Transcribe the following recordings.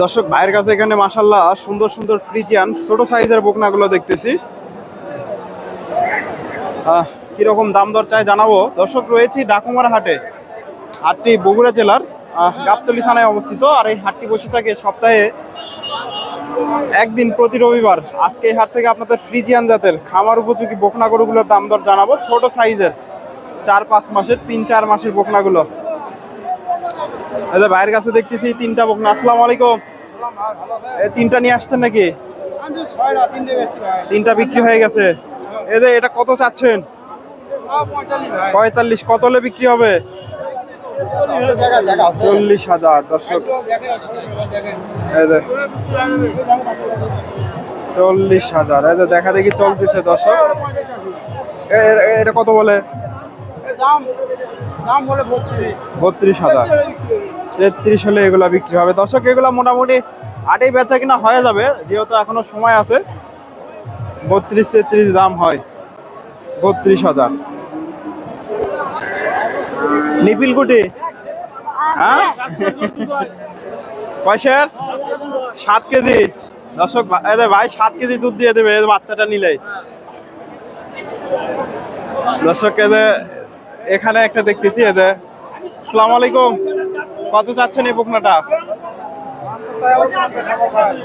দর্শক, ভাইয়ের কাছে এখানে মাসাল্লাহ সুন্দর সুন্দর ফ্রিজিয়ান, ছোট সাইজের বকনাগুলো দেখতেছি। কীরকম দাম দর চাই জানাব। দর্শক, রয়েছি ডাকুমার হাটে, হাটটি বগুড়া জেলার গাবতলি থানায় অবস্থিত। আর এই হাটটি বসে থাকে সপ্তাহে একদিন প্রতি রবিবার আজকে এই হাট থেকে আপনাদের ফ্রিজিয়ান জাতের খামার উপযোগী বকনা গরুগুলোর দাম দর জানাব। ছোট সাইজের, চার পাঁচ মাসের, তিন চার মাসের বকনাগুলো। যে ভাইয়ের কাছে দেখতেছি তিনটা বকনা। আসসালামু আলাইকুম। তিনটা নিয়ে আসছেন নাকি? তিনটা বিক্রি হয়ে গেছে। এই যে এটা কত চাচ্ছেন? পঁয়তাল্লিশ। কত হলে বিক্রি হবে? চল্লিশ হাজার, দর্শক। চল্লিশ হাজার। এই যে দেখা দেখি চলতেছে, দর্শক। এটা কত বলে? বত্রিশ। হাজার। তেত্রিশ হলে এগুলা বিক্রি হবে। দর্শক এগুলা মোটামুটি আটই বেচা কিনা হয়ে যাবে যেহেতু এখনও সময় আছে। বত্রিশ তেত্রিশ দাম হয়। বত্রিশ হাজার। নিপিলকুটি হ্যাঁ? কয়সের সাত কেজি। দর্শক ভাই সাত কেজি দুধ দিয়ে দেবে বাচ্চাটা নিলেই। দর্শক যে এখানে একটা দেখতেছি যে। আসসালামু আলাইকুম। কত চাচ্ছেন এই বকনাটা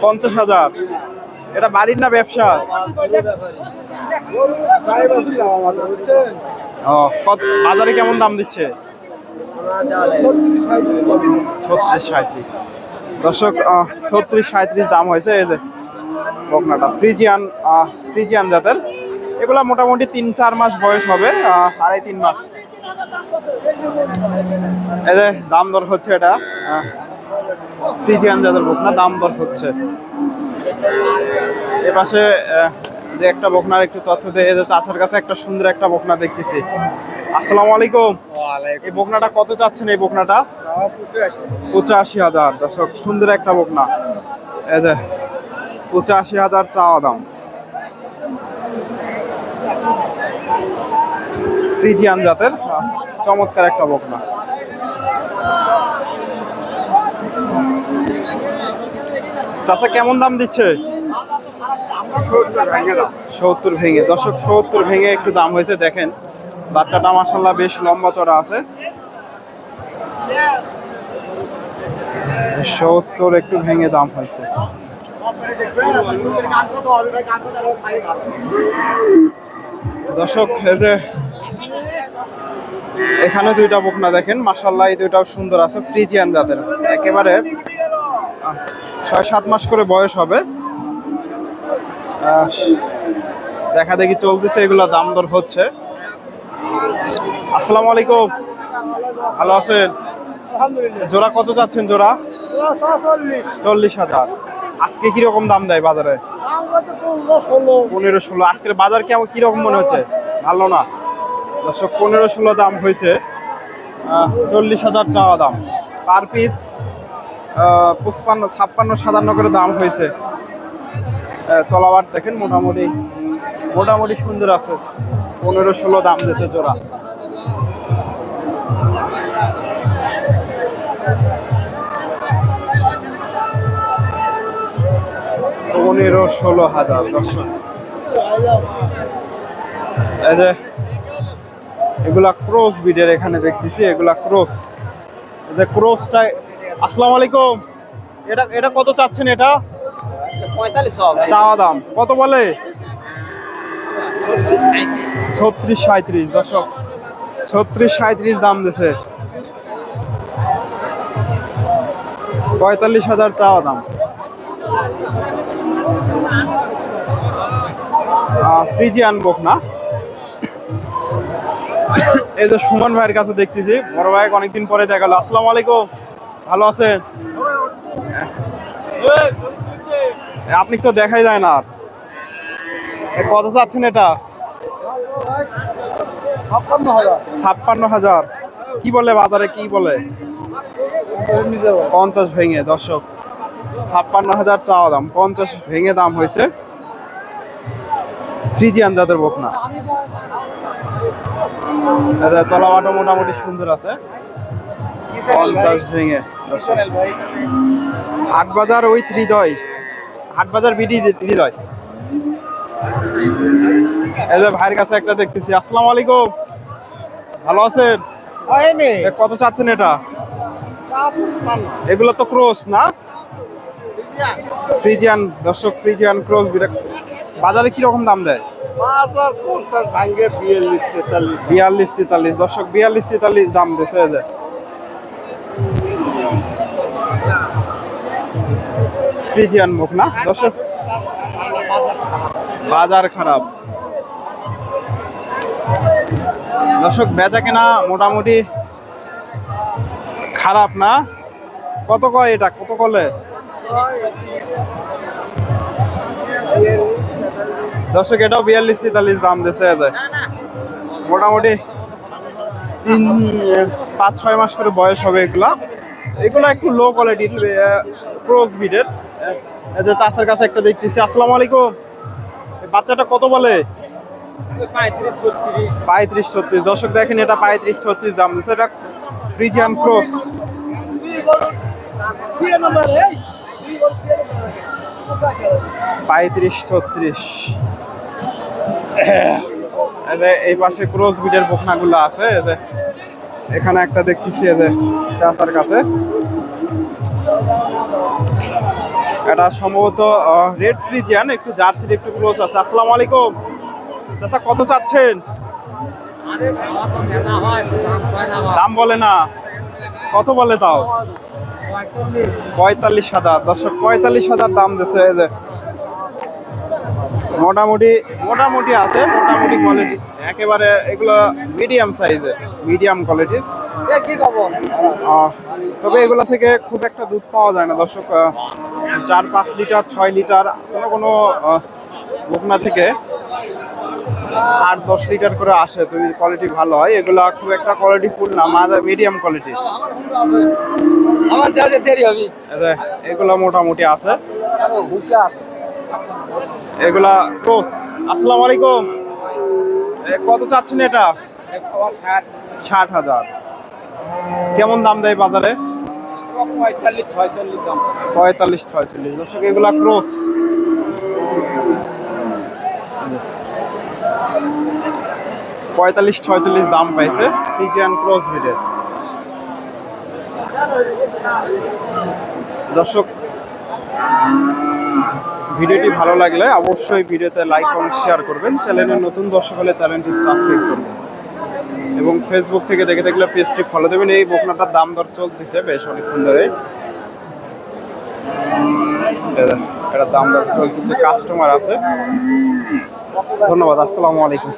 পঞ্চাশ হাজার। এটা বাড়ির না ব্যবসা? ও, কত বাজারে কেমন দাম দিচ্ছে? ছত্রিশ সাঁত্রিশ দর্শক ছত্রিশ সাঁত্রিশ দাম হয়েছে, এই যে বকনাটা ফ্রিজিয়ান ফ্রিজিয়ান জাতের এগুলা মোটামুটি তিন চার মাস বয়স হবে আড়াই তিন মাস। যে দাম দর হচ্ছে এটা ফ্রিজিয়ান জাতের বকনা দাম দর হচ্ছে। এ পাশে যে একটা বকনার একটু তথ্য দেয় যে চাচার কাছে একটা সুন্দর একটা বকনা দেখতেছি। আসসালামু আলাইকুম। এই বকনাটা কত চাচ্ছেন এই বকনাটা? পঁচাশি হাজার দর্শক সুন্দর একটা বকনা। এই যে পঁচাশি হাজার চাওয়া দাম। ফ্রিজিয়ান জাতের। চমৎকার একটা বকনা। চাচা, কেমন দাম দিচ্ছে? সত্তর ভেঙে। দর্শক, সত্তর ভেঙে একটু দাম হয়েছে, দেখেন। বাচ্চাটা মাসাল্লাহ বেশ লম্বা চড়া আছে। সত্তর একটু ভেঙে দাম হয়েছে। দর্শক এই যে এখানে দুইটা বকনা দেখেন। মাসাল্লাহ এই দুইটাও সুন্দর আছে ফ্রিজিয়ান জাতের। একেবারে ছয় সাত মাস করে বয়স হবে। দেখা দেখি চলতেছে এগুলো দাম দর হচ্ছে। আসসালামু আলাইকুম। ভালো আছেন? জোড়া কত চাচ্ছেন জোড়া? চল্লিশ হাজার। আজকে কীরকম দাম দেয় বাজারে? পনেরো ষোলো। আজকের বাজার কেমন কীরকম মনে হচ্ছে? ভালো না। দর্শক, পনেরো ষোলো দাম হয়েছে। চল্লিশ হাজার চাওয়া দাম। পার পিস পঁচপান্ন, ছাপ্পান্ন, সাতান্ন করে দাম হয়েছে। তলাবার দেখেন, মোটামুটি মোটামুটি সুন্দর আছে। পনেরো ষোলো দাম দিয়েছে জোড়া। পনেরো ষোলো হাজার দর্শক। এই যে এগুলা ক্রস বিডের এখানে দেখতেছি এগুলা ক্রস। এই যে ক্রসটা আসসালামু আলাইকুম। এটা এটা কত চাচ্ছেন এটা? চাওয়া দাম। কত বলে? ছত্রিশ সাঁত্রিশ দর্শক। ছত্রিশ সাঁত্রিশ দাম দিছে। পঁয়তাল্লিশ হাজার চাওয়া দাম। ফ্রিজি আনবক না? এই যে সুমন ভাইয়ের কাছে দেখতেছি। বড় ভাই অনেকদিন পরে দেখা গেল আসসালামু আলাইকুম। ভালো আছেন? আপনি তো দেখাই যায় না কত চাচ্ছেন এটা? ছাপ্পান্ন হাজার। কি বলে বাজারে? কি বলে? পঞ্চাশ ভেঙে, দর্শক। ছাপ্পান্ন হাজার চাওয়া দাম পঞ্চাশ ভেঙে দাম হয়েছে। ফ্রিজিয়ান জাতের বকনা। তলাবাটা মোটামুটি সুন্দর আছে। পঞ্চাশ ভেঙে। দর্শক। হাট বাজার ওই হৃদয় হাট বাজার বিডি হৃদয় এই যে ভাইয়ের কাছে একটা দেখতেছি। আসসালামু আলাইকুম। ভালো আছেন? কত চাচ্ছেন এটা? এগুলো তো ক্রস না? ফ্রিজিয়ান? দর্শক ফ্রিজিয়ান ক্রস বিরাট। বাজারে কি রকম দাম দেয়? বাজার পঞ্চাশ ভাঙ্গে বিয়াল্লিশ তেতাল্লিশ। বিয়াল্লিশ তেতাল্লিশ। দর্শক বিয়াল্লিশ তেতাল্লিশ দাম দিছে এই যে ফ্রিজিয়ান মুখ না? দর্শক বাজার খারাপ। দর্শক বেচা কেনা মোটামুটি খারাপ না? কত কয় এটা? কত কলে দর্শক, এটাও বিয়াল্লিশ তেতাল্লিশ দাম দিছে এদের মোটামুটি তিন, পাঁচ, ছয় মাস করে বয়স হবে এগুলা। এগুলো একটু লো কোয়ালিটির ক্রস বিডের যে চাষের কাছে একটা দেখতেছি। আসসালামু আলাইকুম। বাচ্চাটা কত বলে? পঁয়ত্রিশ, ছত্রিশ। দর্শক, দেখেন এটা পঁয়ত্রিশ, ছত্রিশ দাম দিচ্ছে এটা ফ্রিজিয়ান ক্রস পঁয়ত্রিশ ছত্রিশ। এই যে এই পাশে ক্রস বিডের বকনাগুলো আছে যে এখানে একটা দেখতেছি যে চাষার কাছে। এটা সম্ভবত রেড ফ্রিজিয়ান একটু জার্সির একটু ক্লোজ আছে। আসসালামু আলাইকুম। চাচা কত চাচ্ছেন? দাম বলে না। কত বলে তাও? পঁয়তাল্লিশ হাজার। দর্শক, পঁয়তাল্লিশ হাজার দাম দিছে, এই যে। মোটামুটি মোটামুটি আছে, মোটামুটি কোয়ালিটি একেবারে এগুলো মিডিয়াম সাইজের মিডিয়াম কোয়ালিটির তবে এগুলো থেকে খুব একটা দুধ পাওয়া যায় না, দর্শক। চার পাঁচ লিটার, ছয় লিটার, কোনো কোনো বকনা থেকে আট দশ লিটার করে আসে তুমি কোয়ালিটি ভালো হয়। এগুলো খুব একটা কোয়ালিটি ফুল না, মাঝে মিডিয়াম কোয়ালিটি আমার যা এগুলো মোটামুটি আছে। এগুলা ক্রোস। আসসালামু আলাইকুম। কত চাচ্ছেন এটা? ষাট হাজার। কেমন দাম দেয় বাজারে? পঁয়তাল্লিশ, ছয়চল্লিশ। দর্শক, এগুলা ক্রস। পঁয়তাল্লিশ, ছয়চল্লিশ দাম পাইছে পিজিয়ান ক্রস ভিডের দর্শক, ভিডিওটি ভালো লাগলে অবশ্যই ভিডিওতে লাইক কমেন্ট শেয়ার করবেন। চ্যানেলের নতুন দর্শক হলে চ্যানেলটি সাবস্ক্রাইব করবেন। এবং ফেসবুক থেকে দেখে দেখলে পেজটি ফলো দেবেন। এই বকনাটার দাম দর চলতেছে বেশ অনেকক্ষণ ধরে। এটা- দাম চলতেছে কাস্টমার আছে। ধন্যবাদ আসসালামু আলাইকুম।